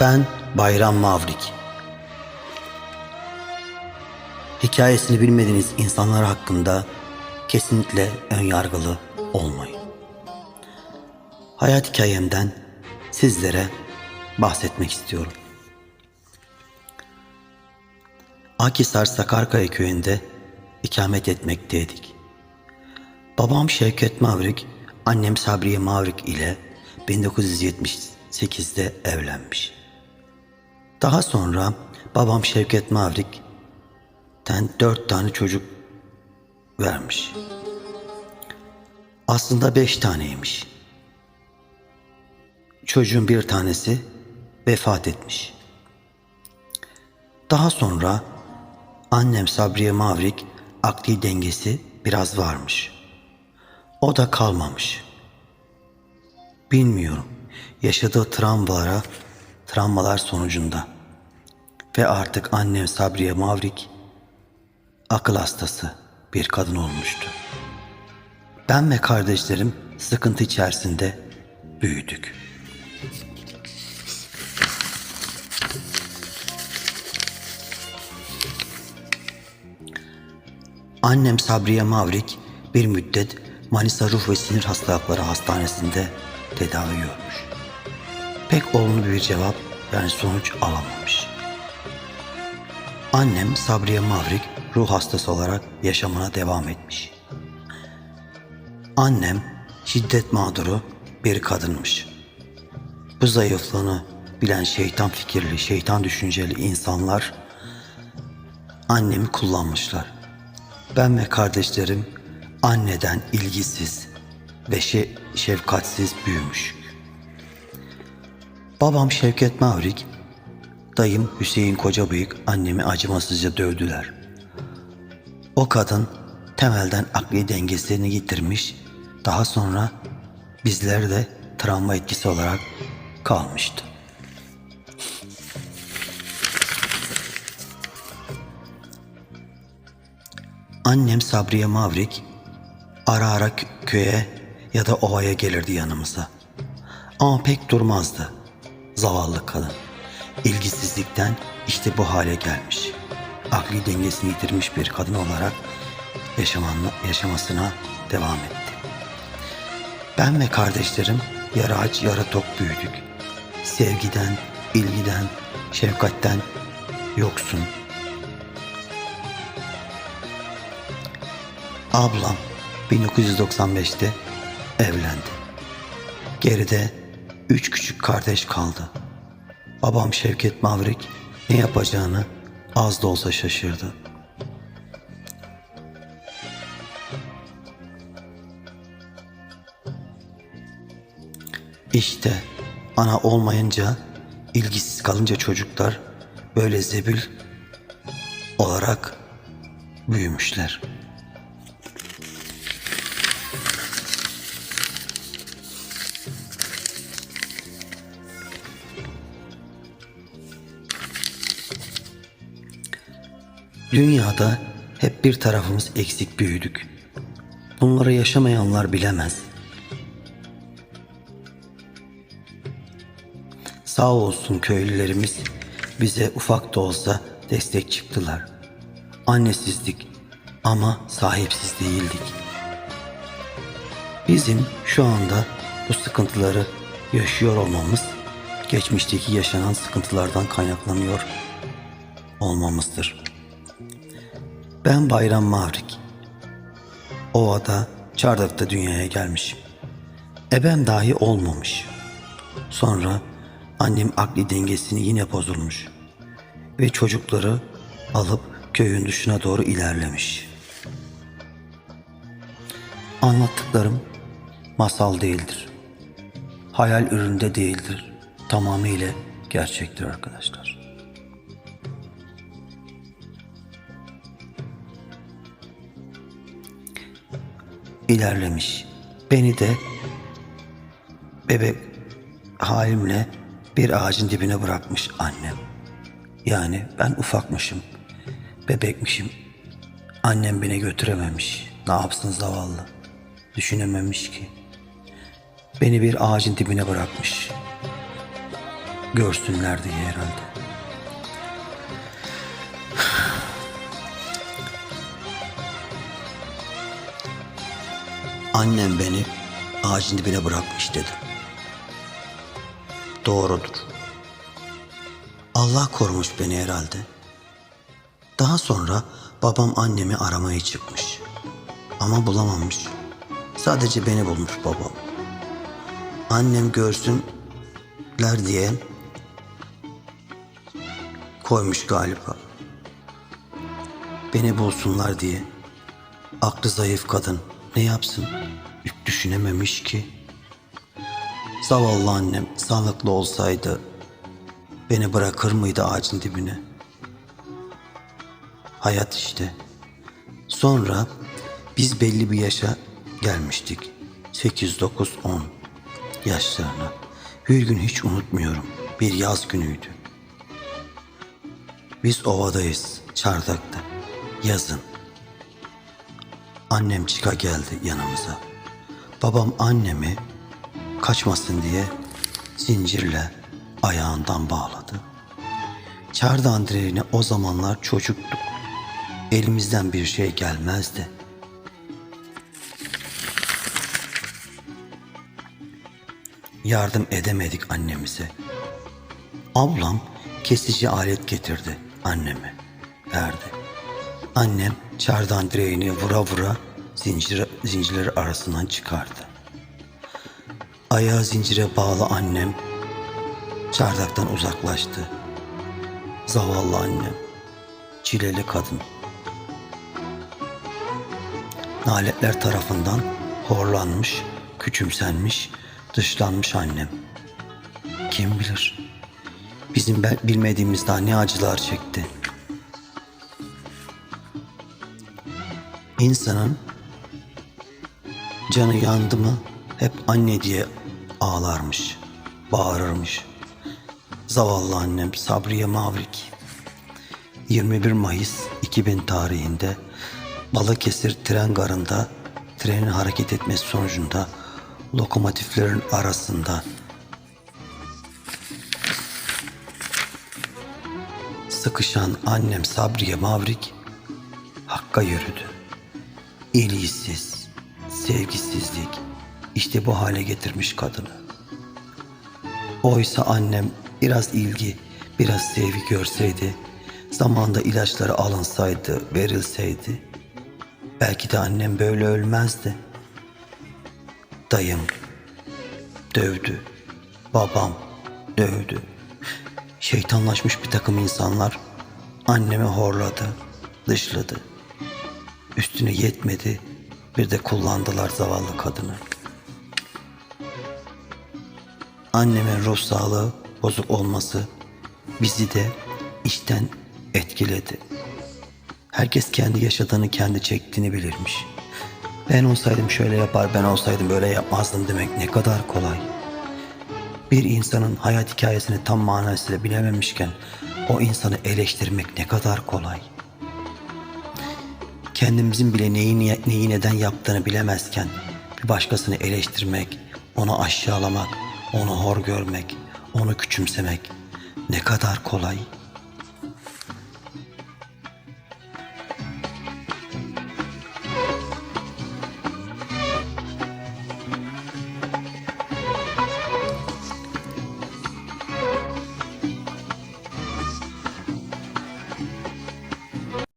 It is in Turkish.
Ben Bayram Mavrik. Hikayesini bilmediğiniz insanlar hakkında kesinlikle önyargılı olmayın. Hayat hikayemden sizlere bahsetmek istiyorum. Akhisar Sakarkaya köyünde ikamet etmekteydik. Babam Şevket Mavrik, annem Sabriye Mavrik ile 1978'de evlenmiş. Daha sonra babam Şevket Mavrik'ten dört tane çocuk vermiş. Aslında beş taneymiş. Çocuğun bir tanesi vefat etmiş. Daha sonra annem Sabriye Mavrik akli dengesi biraz varmış. O da kalmamış. Bilmiyorum. Yaşadığı travmalara, travmalar sonucunda. Ve artık annem Sabriye Mavrik akıl hastası bir kadın olmuştu. Ben ve kardeşlerim sıkıntı içerisinde büyüdük. Annem Sabriye Mavrik bir müddet Manisa Ruh ve Sinir Hastalıkları Hastanesi'nde tedavi görmüş. Pek olumlu bir cevap yani sonuç alamamış. Annem Sabriye Mavrik ruh hastası olarak yaşamına devam etmiş. Annem şiddet mağduru bir kadınmış. Bu zayıflığını bilen şeytan fikirli, şeytan düşünceli insanlar annemi kullanmışlar. Ben ve kardeşlerim anneden ilgisiz ve şe- şefkatsiz büyümüş. Babam Şevket Mavrik, dayım Hüseyin Kocabıyık annemi acımasızca dövdüler. O kadın temelden akli dengesini yitirmiş, daha sonra bizler de travma etkisi olarak kalmıştı. Annem Sabriye Mavrik ara ara kö- köye ya da ovaya gelirdi yanımıza. Ama pek durmazdı. Zavallı kadın. İlgisizlikten işte bu hale gelmiş. Akli dengesini yitirmiş bir kadın olarak yaşamasına devam etti. Ben ve kardeşlerim yarı aç yarı tok büyüdük. Sevgiden, ilgiden, şefkatten yoksun, Ablam 1995'te evlendi. Geride üç küçük kardeş kaldı. Babam Şevket Mavrik ne yapacağını az da olsa şaşırdı. İşte ana olmayınca, ilgisiz kalınca çocuklar böyle zebil olarak büyümüşler. Dünyada hep bir tarafımız eksik büyüdük. Bunları yaşamayanlar bilemez. Sağ olsun köylülerimiz bize ufak da olsa destek çıktılar. Annesizdik ama sahipsiz değildik. Bizim şu anda bu sıkıntıları yaşıyor olmamız geçmişteki yaşanan sıkıntılardan kaynaklanıyor olmamızdır. Ben Bayram Mavrik. Ovada, Çardak'ta dünyaya gelmişim. Ebem dahi olmamış. Sonra annem akli dengesini yine bozulmuş. Ve çocukları alıp köyün dışına doğru ilerlemiş. Anlattıklarım masal değildir. Hayal üründe değildir. Tamamıyla gerçektir arkadaşlar. İlerlemiş. Beni de bebek halimle bir ağacın dibine bırakmış annem. Yani ben ufakmışım, bebekmişim. Annem beni götürememiş. Ne yapsın zavallı. Düşünememiş ki. Beni bir ağacın dibine bırakmış. görsünler diye herhalde. Annem beni ağacın dibine bırakmış dedi. Doğrudur. Allah korumuş beni herhalde. Daha sonra babam annemi aramaya çıkmış. Ama bulamamış. Sadece beni bulmuş babam. Annem görsünler diye koymuş galiba. Beni bulsunlar diye. Aklı zayıf kadın ne yapsın? Düşünememiş ki. Zavallı annem sağlıklı olsaydı beni bırakır mıydı ağacın dibine? Hayat işte. Sonra biz belli bir yaşa gelmiştik. 8, 9, 10 yaşlarına. Bir gün hiç unutmuyorum. Bir yaz günüydü. Biz ovadayız, çardakta. Yazın. Annem çıka geldi yanımıza. Babam annemi kaçmasın diye zincirle ayağından bağladı. Çardağın direğine o zamanlar çocuktuk. Elimizden bir şey gelmezdi. Yardım edemedik annemize. Ablam kesici alet getirdi anneme. Verdi. Annem çardağın direğini vura vura zincir, zincirleri arasından çıkardı. Ayağı zincire bağlı annem çardaktan uzaklaştı. Zavallı annem, çileli kadın. Naletler tarafından horlanmış, küçümsenmiş, dışlanmış annem. Kim bilir? Bizim bilmediğimiz daha ne acılar çekti. İnsanın canı yandı mı hep anne diye ağlarmış, bağırırmış. Zavallı annem Sabriye Mavrik. 21 Mayıs 2000 tarihinde Balıkesir tren garında trenin hareket etmesi sonucunda lokomotiflerin arasında sıkışan annem Sabriye Mavrik Hakk'a yürüdü. İlgisiz, sevgisizlik işte bu hale getirmiş kadını. Oysa annem biraz ilgi, biraz sevgi görseydi, zamanda ilaçları alınsaydı, verilseydi, belki de annem böyle ölmezdi. Dayım dövdü, babam dövdü. Şeytanlaşmış bir takım insanlar annemi horladı, dışladı. Üstüne yetmedi, bir de kullandılar zavallı kadını. Annemin ruh sağlığı bozuk olması bizi de içten etkiledi. Herkes kendi yaşadığını kendi çektiğini bilirmiş. Ben olsaydım şöyle yapar, ben olsaydım böyle yapmazdım demek ne kadar kolay. Bir insanın hayat hikayesini tam manasıyla bilememişken o insanı eleştirmek ne kadar kolay. Kendimizin bile neyi, neyi neden yaptığını bilemezken bir başkasını eleştirmek, onu aşağılamak, onu hor görmek, onu küçümsemek ne kadar kolay.